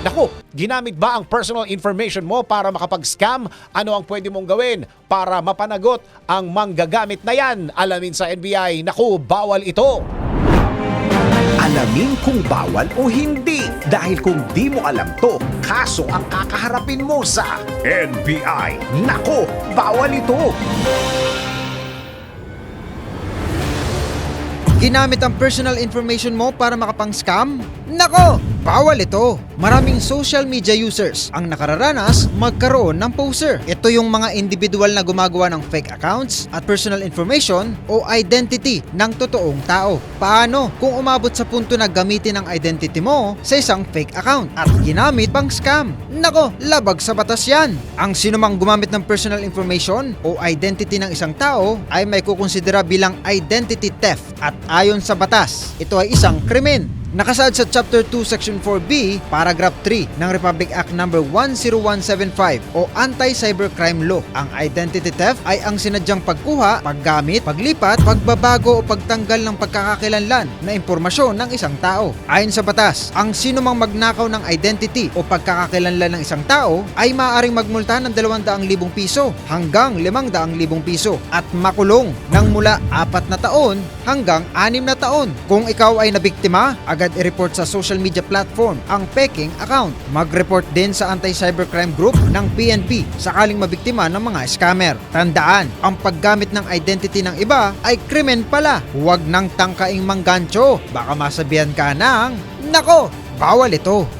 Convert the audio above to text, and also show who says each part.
Speaker 1: Naku, ginamit ba ang personal information mo para makapag-scam? Ano ang pwede mong gawin para mapanagot ang manggagamit na yan? Alamin sa NBI, naku, bawal ito.
Speaker 2: Alamin kung bawal o hindi. Dahil kung di mo alam to, kaso ang kakaharapin mo sa NBI. Nako, bawal ito.
Speaker 3: Ginamit ang personal information mo para makapang-scam? Nako! Bawal ito! Maraming social media users ang nakararanas magkaroon ng poser. Ito yung mga individual na gumagawa ng fake accounts at personal information o identity ng totoong tao. Paano kung umabot sa punto na gamitin ang identity mo sa isang fake account at ginamit pang scam? Nako, labag sa batas yan! Ang sinumang gumamit ng personal information o identity ng isang tao ay may kukonsidera bilang identity theft at ayon sa batas, ito ay isang krimen. Nakasaad sa Chapter 2 Section 4B, Paragraph 3 ng Republic Act No. 10175 o Anti-Cybercrime Law. Ang identity theft ay ang sinadyang pagkuha, paggamit, paglipat, pagbabago o pagtanggal ng pagkakakilanlan na impormasyon ng isang tao. Ayon sa batas, ang sinumang magnakaw ng identity o pagkakakilanlan ng isang tao ay maaaring magmulta ng 200,000 piso hanggang 500,000 piso at makulong ng mula 4 na taon hanggang 6 na taon. Kung ikaw ay nabiktima, agad i-report sa social media platform ang peking account. Mag-report din sa Anti-Cybercrime Group ng PNP sakaling mabiktima ng mga scammer. Tandaan, ang paggamit ng identity ng iba ay krimen pala. Huwag nang tangkaing manggancho. Baka masabihan ka ng, Nako, bawal ito.